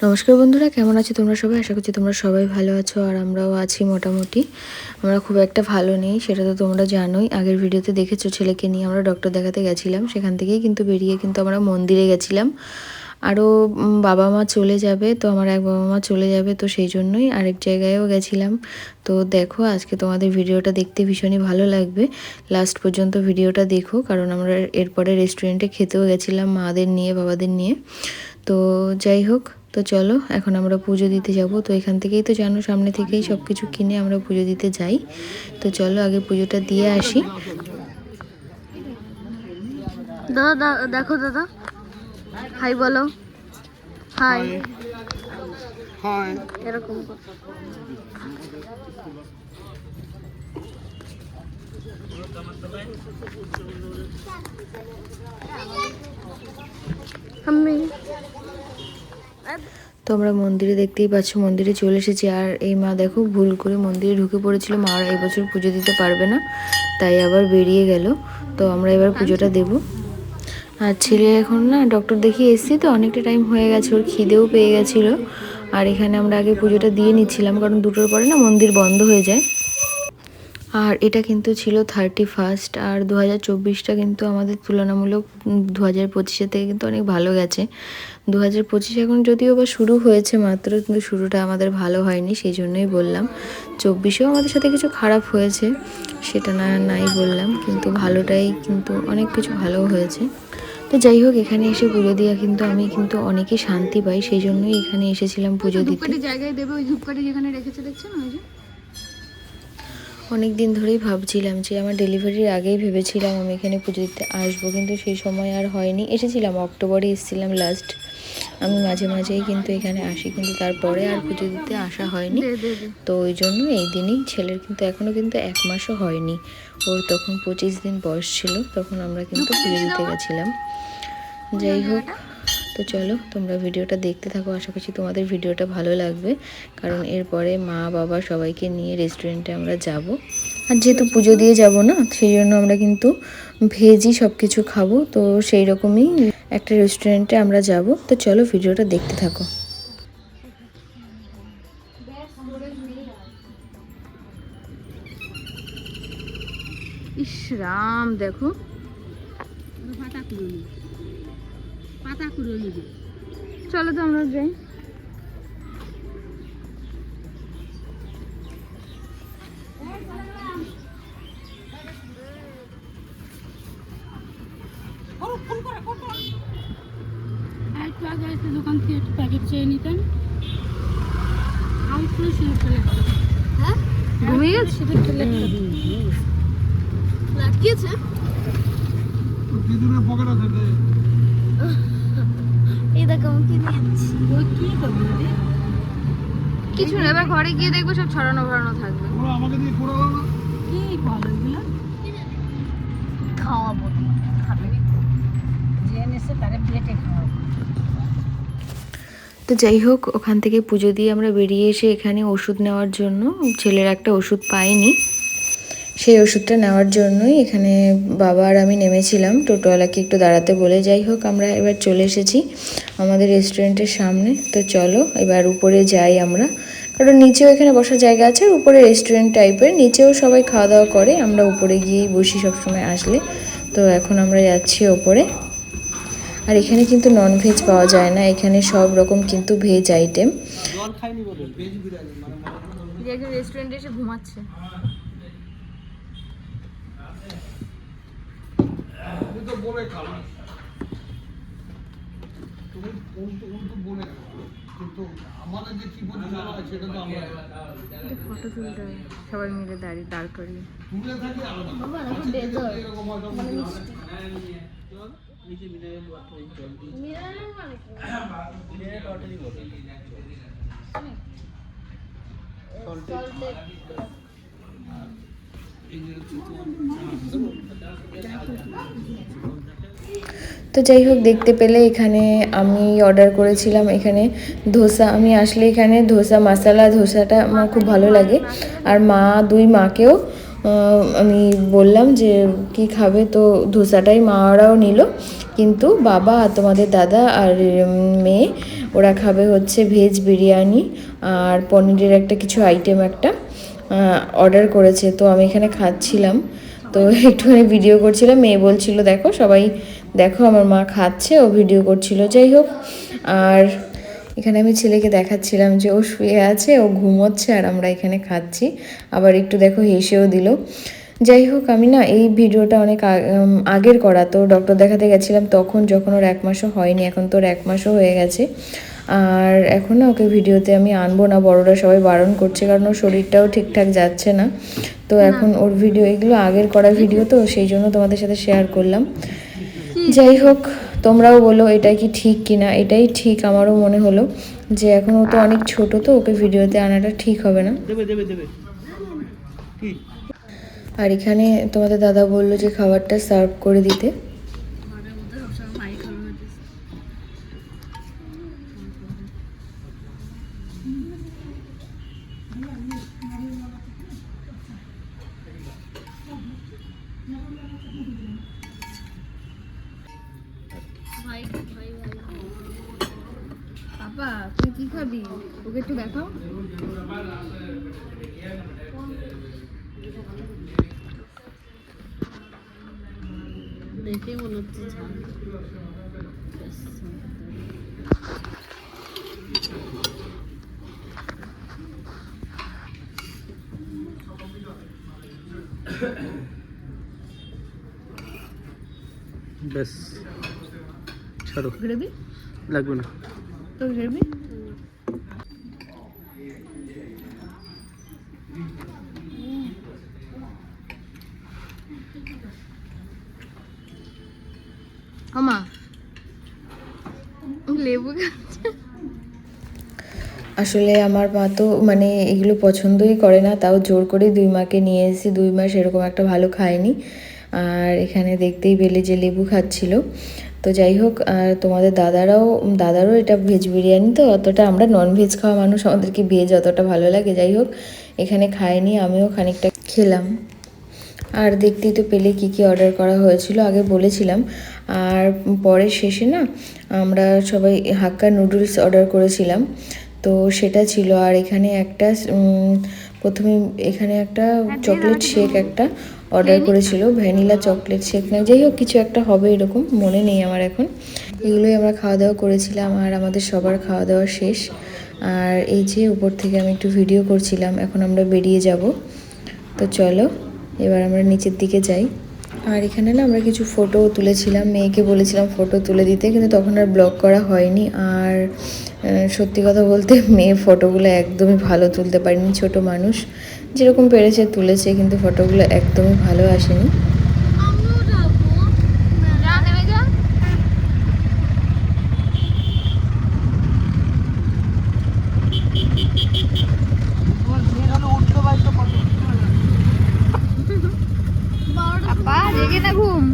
নমস্কার বন্ধুরা, কেমন আছো তোমরা সবাই? আশা করছি তোমরা সবাই ভালো আছো আর আমরাও আছি মোটামুটি। আমরা খুব একটা ভালো নেই, সেটা তো তোমরা জানোই। আগের ভিডিওতে দেখেছ ছেলেকে নিয়ে আমরা ডক্টর দেখাতে গেছিলাম। সেখান থেকেই কিন্তু বেরিয়ে কিন্তু আমরা মন্দিরে গেছিলাম। আরও বাবা মা চলে যাবে, তো আমার এক বাবা মা চলে যাবে, তো সেই জন্যই আরেক জায়গায়ও গেছিলাম। তো দেখো, আজকে তোমাদের ভিডিওটা দেখতে ভীষণই ভালো লাগবে। লাস্ট পর্যন্ত ভিডিওটা দেখো, কারণ আমরা এরপরে রেস্টুরেন্টে খেতেও গেছিলাম মাদের নিয়ে, বাবাদের নিয়ে। তো যাই হোক তো চলো এখন আমরা পুজো দিতে যাব। তো এখান থেকেই তো জানো সামনে থেকেই সব কিছু কিনে আমরা পুজো দিতে যাই। তো চলো আগে পুজোটা দিয়ে আসি। দাদা দা- দেখো দাদা। হাই বলো। হাই হাই এরকম আমি তো আমরা মন্দিরে দেখতেই পাচ্ছ, মন্দিরে চলে এসেছি। আর এই মা দেখো, ভুল করে মন্দিরে ঢুকে পড়েছিল। মা আর এবছর পুজো দিতে পারবে না, তাই আবার বেরিয়ে গেল। তো আমরা এবার পুজোটা দেব। আর ছেলে এখন না ডক্টর দেখিয়ে এসেছি তো, অনেকটা টাইম হয়ে গেছে, ওর খিদেও পেয়ে গেছিল। আর এখানে আমরা আগে পুজোটা দিয়ে নিচ্ছিলাম, কারণ দুটোর পরে না মন্দির বন্ধ হয়ে যায়। আর এটা কিন্তু ছিল থার্টি ফার্স্ট আর দু হাজার চব্বিশটা কিন্তু আমাদের তুলনামূলক দু হাজার পঁচিশের থেকে কিন্তু অনেক ভালো গেছে। দু হাজার পঁচিশে এখন যদিও বা শুরু হয়েছে মাত্র কিন্তু শুরুটা আমাদের ভালো হয়নি সেই জন্যই বললাম। চব্বিশেও আমাদের সাথে কিছু খারাপ হয়েছে সেটা না নাই বললাম কিন্তু ভালোটাই কিন্তু অনেক কিছু ভালো হয়েছে। তো যাই হোক এখানে এসে পুজো দেওয়া কিন্তু আমি কিন্তু অনেকই শান্তি পাই সেই জন্যই এখানে এসেছিলাম পুজো দিতে। জায়গায় দেবে ওই ধূপকাঠি যেখানে রেখেছে দেখছেন ওই যে? অনেক দিন ধরেই ভাবছিলাম যে আমার ডেলিভারির আগেই ভেবেছিলাম আমি এখানে পুজো দিতে আসব কিন্তু সেই সময় আর হয়নি। এসেছিলাম অক্টোবরে এসেছিলাম লাস্ট আমি মাঝে মাঝেই কিন্তু এখানে আসি কিন্তু তারপরে আর পুজো দিতে আসা হয়নি। তো ওই জন্য এই দিনই ছেলের কিন্তু এখনও কিন্তু এক মাসও হয়নি। ওর তখন পঁচিশ দিন বয়স ছিল তখন আমরা কিন্তু পুজো দিতে গেছিলাম। যাই হোক তো চলো তোমরা ভিডিওটা দেখতে থাকো আশা করছি তোমাদের ভিডিওটা ভালো লাগবে। কারণ এরপরে মা বাবা সবাইকে নিয়ে রেস্টুরেন্টে আমরা যাব। আর যেহেতু পুজো দিয়ে যাব না সেই জন্য আমরা কিন্তু ভেজই সব কিছু খাব। তো সেই রকমই একটা রেস্টুরেন্টে আমরা যাব। তো চলো ভিডিওটা দেখতে থাকো। ইস রাম দেখো। পাতা কুড়োলি পাতা কুড়োলি চলো তো আমরা যাই একটু আগে একটা দোকান থেকে একটু প্যাকেট চেয়ে নিতেন। আউট করে শুরু করে হ্যাঁ? ঘুমিয়ে গেছে? লাটকিয়েছে পকেট আছে এই দেখো আমি কি নিয়েছি ওই কি করবি রে? কিছু না এবার ঘরে গিয়ে দেখব সব ছড়ানো ভরানো থাকবে। ওরা আমাকে দিয়ে করালো না। কি বলো এগুলো? খাওয়াবো খাবে। তারে প্লেটে খাওয়াবো। তো যাই হোক, ওখান থেকে পুজো দিয়ে আমরা বেরিয়ে এসে এখানে ওষুধ নেওয়ার জন্য, ছেলের একটা ওষুধ পাইনি সেই ওষুধটা নেওয়ার জন্যই এখানে বাবা আর আমি নেমেছিলাম। টোটোওয়ালাকে একটু দাঁড়াতে বলে যাই হোক, আমরা এবার চলে এসেছি আমাদের রেস্টুরেন্টের সামনে। তো চলো, এবার উপরে যাই আমরা। কারণ নিচেও এখানে বসার জায়গা আছে উপরে রেস্টুরেন্ট টাইপের। নিচেও সবাই খাওয়া দাওয়া করে, আমরা উপরে গিয়েই বসি সবসময় আসলে। তো এখন আমরা যাচ্ছি ওপরে। আর এখানে কিন্তু নন ভেজ পাওয়া যায় না এখানে সব রকম কিন্তু ভেজ আইটেম মানে রেস্টুরেন্টে এসে ঘুমাচ্ছে। সবাই মিলে দাঁড়িয়ে দাঁড় করিয়ে। নিচে মিনারেল ওয়াটার জল দিই মিনারেল ওয়াটারই বলে এই যে হচ্ছে তো যাই হোক দেখতে পেলে এখানে আমি অর্ডার করেছিলাম এখানে ধোসা। আমি আসলে এখানে ধোসা মশালা ধোসাটা আমার খুব ভালো লাগে। আর মা দুই মাকেও আমি বললাম যে, কি খাবে? তো ধোসাটাই মা ওরাও নিল। কিন্তু বাবা আর তোমাদের দাদা আর মেয়ে, ওরা খাবে হচ্ছে ভেজ বিরিয়ানি আর পনিরের একটা কিছু আইটেম একটা অর্ডার করেছে। তো আমি এখানে খাচ্ছিলাম। তো একটুখানি ভিডিও করছিলাম। মেয়ে বলছিল, দেখো, সবাই, দেখো, আমার মা খাচ্ছে, ও ভিডিও করছিল। যাই হোক, আর এখানে আমি ছেলেকে দেখাচ্ছিলাম যে ও শুয়ে আছে ও ঘুমোচ্ছে আর আমরা এখানে খাচ্ছি। আবার একটু দেখো হেসেও দিল। যাই হোক আমি না এই ভিডিওটা অনেক আগের করা। তো ডক্টর দেখাতে গেছিলাম তখন যখন ওর এক মাসও হয়নি এখন তো ওর এক মাসও হয়ে গেছে। আর এখন না ওকে ভিডিওতে আমি আনব না বড়রা সবাই বারণ করছে কারণ ওর শরীরটাও ঠিকঠাক যাচ্ছে না। তো এখন ওর ভিডিও এগুলো আগের করা ভিডিও তো সেই জন্য তোমাদের সাথে শেয়ার করলাম। যাই হোক তোমরাও বলো এটা কি ঠিক কি না এটাই ঠিক আমারও মনে হলো যে এখন ও তো অনেক ছোট তো ওকে ভিডিওতে আনাটা ঠিক হবে না। আর এখানে তোমাদের দাদা বলল যে খাবারটা সার্ভ করে দিতে। খাবি? ওকে একটু দেখাও। দেখে মনে হচ্ছে ব্যাস ছাড়ো। গ্রেভি লাগবে না। তো গ্রেভি লেবু আসলে আমার মা তো মানে এগুলো পছন্দই করে না, তাও জোর করে দুই মাকে নিয়ে এসেছি। দুই মাস এরকম একটা ভালো খায়নি। আর এখানে দেখতেই পেলে যে লেবু খাচ্ছিল। তো যাই হোক, আর তোমাদের দাদারাও, দাদারও এটা ভেজ বিরিয়ানি তো, অতটা আমরা নন ভেজ খাওয়া মানুষ, আমাদেরকে ভেজ অতটা ভালো লাগে। যাই হোক, এখানে খাইনি আমিও খানিকটা খেলাম। আর দেখতেই তো পেলে কি কি অর্ডার করা হয়েছিল আগে বলেছিলাম। আর পরে শেষে না আমরা সবাই হাক্কা নুডলস অর্ডার করেছিলাম। তো সেটা ছিল আর এখানে একটা প্রথমে এখানে একটা চকলেট শেক একটা অর্ডার করেছিল ভ্যানিলা চকলেট শেক না যাই হোক কিছু একটা হবে এরকম মনে নেই আমার এখন। এগুলোই আমরা খাওয়া দাওয়া করেছিলাম আর আমাদের সবার খাওয়া দাওয়া শেষ। আর এই যে উপর থেকে আমি একটু ভিডিও করছিলাম এখন আমরা বেরিয়ে যাব। তো চলো এবার আমরা নিচের দিকে যাই। আর এখানে না আমরা কিছু ফটো তুলেছিলাম, মেয়েকে বলেছিলাম ফটো তুলে দিতে, কিন্তু তখন আর ব্লগ করা হয়নি। আর সত্যি কথা বলতে মেয়ে ফটোগুলো একদমই ভালো তুলতে পারেনি, ছোট মানুষ। যেরকম পেরেছে তুলেছে, কিন্তু ফটোগুলো একদমই ভালো আসেনি যা নেমে যা না ঘুম।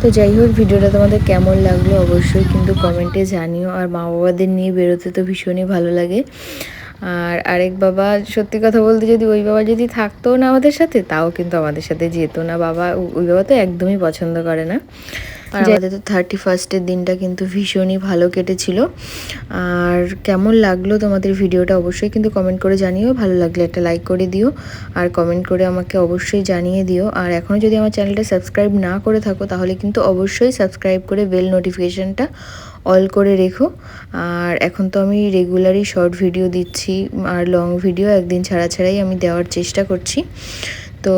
তো যাই হোক ভিডিওটা তোমাদের কেমন লাগল অবশ্যই কিন্তু কমেন্টে জানিও। আর মা বাবাদের নিয়ে বেরোতে তো ভীষণই ভালো লাগে। আর আরেক বাবা সত্যি কথা বলতে যদি ওই বাবা যদি থাকতো না আমাদের সাথে, তাও কিন্তু আমাদের সাথে যেত না। বাবা ওই বাবা তো একদমই পছন্দ করে না। আর আমাদের তো থার্টি ফার্স্টের দিনটা কিন্তু ভীষণই ভালো কেটেছিল। আর কেমন লাগল তোমাদের ভিডিওটা অবশ্যই কিন্তু কমেন্ট করে জানিও। ভালো লাগলে একটা লাইক করে দিও। আর কমেন্ট করে আমাকে অবশ্যই জানিয়ে দিও। আর এখনও যদি আমার চ্যানেলটা সাবস্ক্রাইব না করে থাকো তাহলে কিন্তু অবশ্যই সাবস্ক্রাইব করে বেল নোটিফিকেশানটা অল করে রেখো। আর এখন তো আমি রেগুলারই শর্ট ভিডিও দিচ্ছি আর লং ভিডিও একদিন ছাড়া ছাড়াই আমি দেওয়ার চেষ্টা করছি। তো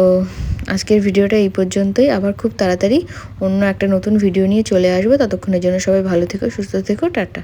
আজকের ভিডিওটা এই পর্যন্তই। আবার খুব তাড়াতাড়ি অন্য একটা নতুন ভিডিও নিয়ে চলে আসব। ততক্ষণের জন্য সবাই ভালো থেকো, সুস্থ থেকো, টাটা।